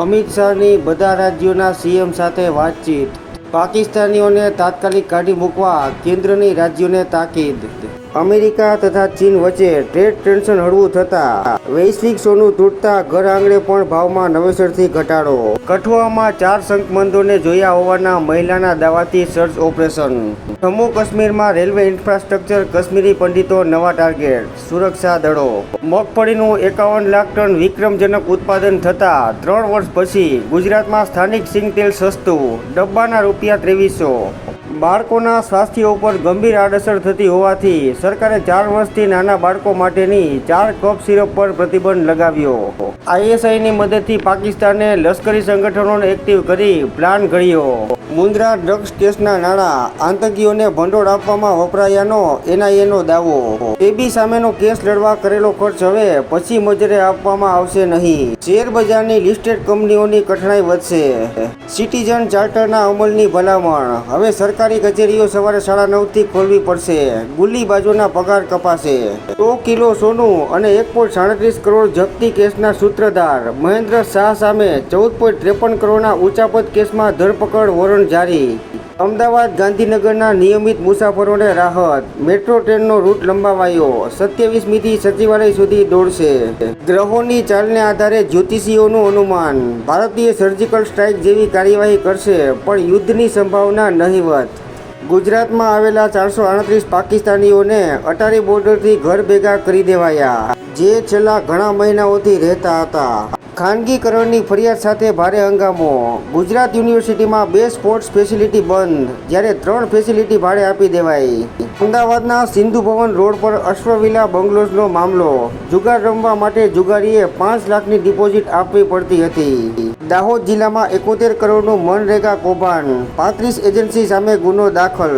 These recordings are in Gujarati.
અમિત શાહની બધા રાજ્યોના સીએમ સાથે વાતચીત. પાકિસ્તાનીઓને તાત્કાલિક કાઢી મૂકવા કેન્દ્રની રાજ્યોને તાકીદ. અમેરિકા તથા ચીન વચ્ચે ટ્રેડ ટેન્શન હળવું થતા વૈશ્વિક સોનું તૂટતા ઘર આંગણે પણ ભાવમાં નવેસરથી ઘટાડો. કઠુઆમાં ચાર શંકમંદોને જોયા હોવાના મહિલાના દાવાથી સર્ચ ઓપરેશન. જમ્મુ કાશ્મીરમાં રેલવે ઇન્ફ્રાસ્ટ્રક્ચર, કાશ્મીરી પંડિતો, નવા ટાર્ગેટ, સુરક્ષા દળો. મગફળીનું એકાવન લાખ ટન વિક્રમજનક ઉત્પાદન થતા ત્રણ વર્ષ પછી ગુજરાતમાં સ્થાનિક સિંગતેલ સસ્તું, ડબ્બાના રૂપિયા ત્રેવીસો. બાળકોના સ્વાસ્થ્ય ઉપર ગંભીર આડઅસર થતી હોવાથી સરકારે ચાર વર્ષથી નાના બાળકો માટેની ચાર કપ સિરપ પર પ્રતિબંધ લગાવ્યો. આઈએસઆઈની મદદથી પાકિસ્તાને લશ્કરી સંગઠનોને એક્ટિવ કરી પ્લાન ઘડ્યો. મુન્દ્રા ડ્રગ્સ કેસના નાણાં આતંકીઓને ભંડોળ આપવામાં વપરાયાનો એનઆઈએનો દાવો. એબી સામેનો કેસ લડવા કરેલો ખર્ચ હવે પછી મજરે આપવામાં આવશે નહીં. શેર બજારની લિસ્ટેડ કંપનીઓની કઠણાઈ વધશે. સિટીઝન ચાર્ટરના અમલની ભલામણ. હવે સરકારી કચેરીઓ સવારે સાડા નવથી ખોલવી પડશે. ગુલ્લી બાજુના પગાર કપાશે. સો કિલો સોનું અને એક પોઈન્ટ સાડત્રીસ કરોડ જપ્તી કેસના સૂત્રધાર. મહેન્દ્ર શાહ સામે ચૌદ પોઈન્ટ ત્રેપન કરોડના ઉચાપત કેસમાં ધરપકડ વોરંટ જારી. અમદાવાદ ગાંધીનગરના નિયમિત મુસાફરોને રાહત. Metro ટ્રેનનો route લંબાવાયો. સત્યાવીસમીથી સચિવાલય સુધી દોડશે. ગ્રહોની ચાલને આધારે જ્યોતિષીઓનું અનુમાન. ભારતીય સર્જિકલ સ્ટ્રાઇક જેવી કાર્યવાહી કરશે, પણ યુદ્ધની સંભાવના નહીવત ગુજરાતમાં આવેલા ચારસો આડત્રીસ પાકિસ્તાનીઓને અટારી બોર્ડરથી ઘર ભેગા કરી દેવાયા. જે છેલ્લા ઘણા મહિનાઓથી રહેતા હતા. ખાનગીકરણની ફરિયાદ સાથે ભારે હંગામો. ગુજરાત યુનિવર્સિટીમાં બે સ્પોર્ટ્સ ફેસિલિટી બંધ, જ્યારે ત્રણ ફેસિલિટી ભાડે આપી દેવાઈ. અમદાવાદના સિંધુ ભવન રોડ પર અશ્વવિલા બંગલોઝનો મામલો. જુગાર રમવા માટે જુગારીએ પાંચ લાખની ડિપોઝિટ આપવી પડતી હતી. દાહોદ જિલ્લામાં એકોતેર કરોડનું મનરેગા કૌભાંડ, પાંત્રીસ એજન્સી સામે ગુનો દાખલ.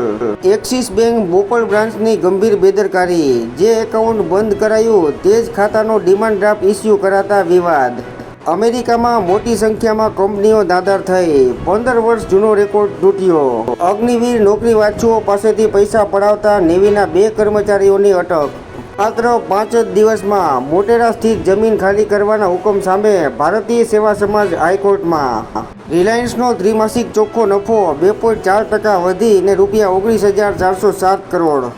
એક્સિસ બેંક બોપલ બ્રાન્ચની ગંભીર બેદરકારી. જે એકાઉન્ટ બંધ કરાયું, તે જ ખાતાનો ડિમાન્ડ ડ્રાફ્ટ ઇસ્યુ કરાતા વિવાદ. અમેરિકામાં મોટી સંખ્યામાં કંપનીઓ દાદર થઈ. પંદર વર્ષ જૂનો રેકોર્ડ તૂટ્યો. અગ્નિવીર નોકરી વાંચુઓ પાસેથી પૈસા પડાવતા નેવીના બે કર્મચારીઓની અટક. માત્ર પાંચ જ દિવસમાં મોટેરા સ્થિત જમીન ખાલી કરવાના હુકમ સામે ભારતીય સેવા સમાજ હાઈકોર્ટમાં. રિલાયન્સનો ત્રિમાસિક ચોખ્ખો નફો બે પોઈન્ટ ચાર ટકા વધીને રૂપિયા ઓગણીસ હજાર ચારસો સાત કરોડ.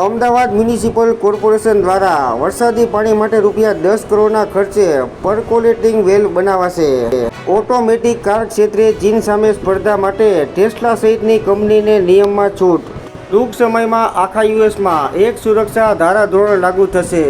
અમદાવાદ મ્યુનિસિપલ કોર્પોરેશન દ્વારા વરસાદી પાણી માટે રૂપિયા દસ કરોડના ખર્ચે પરકોલેટિંગ વેલ બનાવાશે. ઓટોમેટિક કાર ક્ષેત્રે ચીન સામે સ્પર્ધા માટે ટેસ્લા સહિતની કંપનીને નિયમમાં છૂટ. ટૂંક સમયમાં આખા યુએસમાં એક સુરક્ષા ધારાધોરણ લાગુ થશે.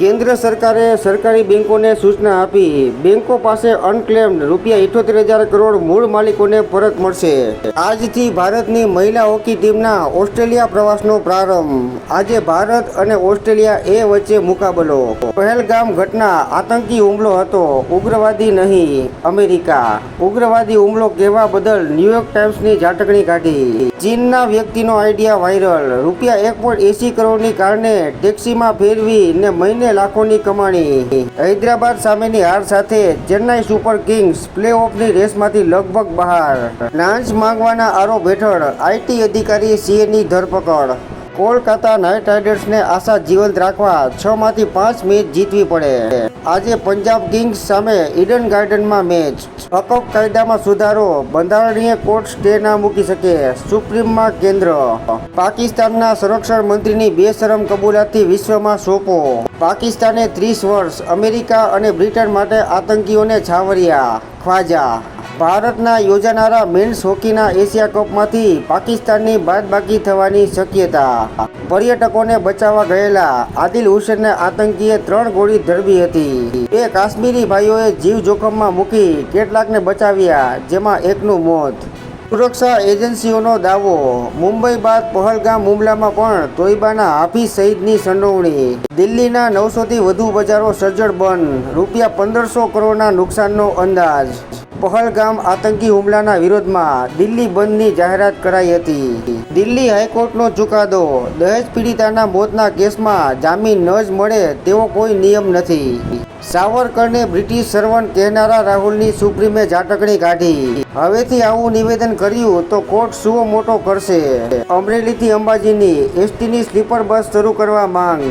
કેન્દ્ર સરકારે સરકારી બેંકોને સૂચના આપી, બેંકો પાસે અનક્લેમ્ડ રૂપિયા ઇઠોતેર હજાર કરોડ મૂળ માલિકોને પરત મળશે. આજથી ભારતની મહિલા હોકી ટીમના ઓસ્ટ્રેલિયા પ્રવાસનો પ્રારંભ. આજે ભારત અને ઓસ્ટ્રેલિયા એ વચ્ચે મુકાબલો. પહેલગામ ઘટના, આતંકી હુમલો હતો. ઉગ્રવાદી નહીં, અમેરિકા. ઉગ્રવાદી હુમલો કહેવા બદલ ન્યુયોર્ક ટાઈમ્સની ઝાટકણી કાઢી. ચીનના વ્યક્તિનો આઈડિયા વાયરલ. રૂપિયા એક પોઈન્ટ એસી કરોડની કારણે ટેક્સીમાં ફેરવી ને મહિને લાખોની કમાણી. હૈદરાબાદ સામેની હાર સાથે ચેન્નાઈ સુપર કિંગ્સ પ્લે ઓફની રેસમાંથી લગભગ બહાર. લાંચ માંગવાના આરોપ હેઠળ આઈટી અધિકારી સીએની ધરપકડ. કોલકાતા નાઇટ રાઇડર્સને આશા જીવંત રાખવા છ માંથી પાંચ મેચ જીતવી પડે. આજે પંજાબ કિંગ્સ સામે ઈડન ગાર્ડનમાં મેચ. હકફ કાયદામાં સુધારો, બંધારણીય કોર્ટ સ્ટે ના મૂકી શકે, સુપ્રીમમાં કેન્દ્ર. પાકિસ્તાનના સંરક્ષણ મંત્રીની બેશરમ કબૂલાતથી વિશ્વમાં સોંપો પાકિસ્તાને ત્રીસ વર્ષ, અમેરિકા અને બ્રિટન માટે આતંકીઓને છાવર્યા, ખ્વાજા. ભારતના યોજાનારા મેન્સ હોકીના એશિયા કપમાંથી પાકિસ્તાનની બાદબાકી થવાની શક્યતા. પર્યટકોને બચાવવા ગયેલા આદિલ હુસેનને આતંકીએ ત્રણ ગોળી ધરવી હતી. બે કાશ્મીરી ભાઈઓએ જીવ જોખમમાં મૂકી કેટલાકને બચાવ્યા, જેમાં એકનું મોત. સુરક્ષા એજન્સીઓનો દાવો, મુંબઈ બાદ પહલગામ હુમલામાં પણ તોયબાના હાફિઝ સહિતની સંડોવણી. દિલ્હીના નવસોથી વધુ બજારો સજ્જડ બંધ, રૂપિયા પંદરસો કરોડના નુકસાનનો અંદાજ. પહલગામ આતંકી હુમલાના વિરોધમાં દિલ્હી બંધની જાહેરાત કરાઈ હતી. દિલ્હી હાઈકોર્ટનો ચુકાદો, દહેજ પીડિતાના મોતના કેસમાં જામીન ન જ મળે તેવો કોઈ નિયમ નથી. સાવરકરને બ્રિટિશ સર્વન્ટ કહેનારા રાહુલની સુપ્રીમે ઝાટકણી કાઢી. હવેથી આવું નિવેદન કર્યું તો કોર્ટ સુઓ મોટો કરશે. અમરેલીથી અંબાજીની એસટીની સ્લીપર બસ શરૂ કરવા માંગ.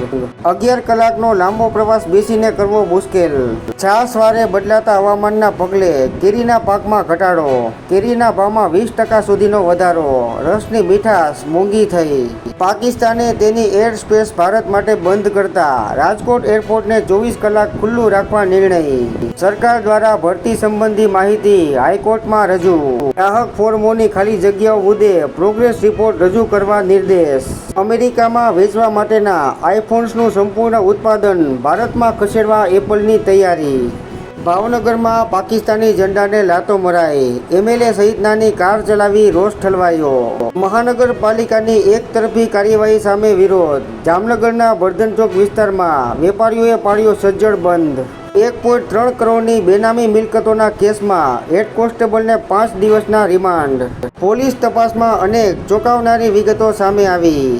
અગિયાર કલાકનો લાંબો પ્રવાસ બેસીને કરવો મુશ્કેલ. છાસવારે બદલાતા હવામાનના પગલે કેરીના પાકમાં ઘટાડો. કેરીના ભાવમાં વીસ ટકા સુધીનો વધારો. રસની મીઠાશ મોંઘી થઈ. પાકિસ્તાને તેની એર સ્પેસ ભારત માટે બંધ કરતા. રાજકોટ એરપોર્ટને ચોવીસ કલાક ખુલ્લું રાખવા નિર્ણય. સરકાર દ્વારા ભરતી સંબંધી માહિતી હાઈકોર્ટમાં રજૂ. ગ્રાહક ફોર્મોની ખાલી જગ્યાઓ મુદ્દે પ્રોગ્રેસ રિપોર્ટ રજૂ કરવા નિર્દેશ. અમેરિકામાં વેચવા માટેના આઈફોન્સનું સંપૂર્ણ ઉત્પાદન ભારતમાં ખસેડવા એપલની તૈયારી. ભાવનગરમાં પાકિસ્તાની ઝંડાને લાતો મરાઈ. એમએલએ સહિતનાની કાર ચલાવી રોષ ઠલવાયો. મહાનગરપાલિકાની એક તરફી કાર્યવાહી સામે વિરોધ. જામનગરના વર્ધન ચોક વિસ્તારમાં વેપારીઓએ પાડ્યો સજ્જડ બંધ. એક પોઈન્ટ ત્રણ કરોડની બેનામી મિલકતોના કેસમાં હેડ કોન્સ્ટેબલને પાંચ દિવસના રિમાન્ડ. પોલીસ તપાસમાં અનેક ચોંકાવનારી વિગતો સામે આવી.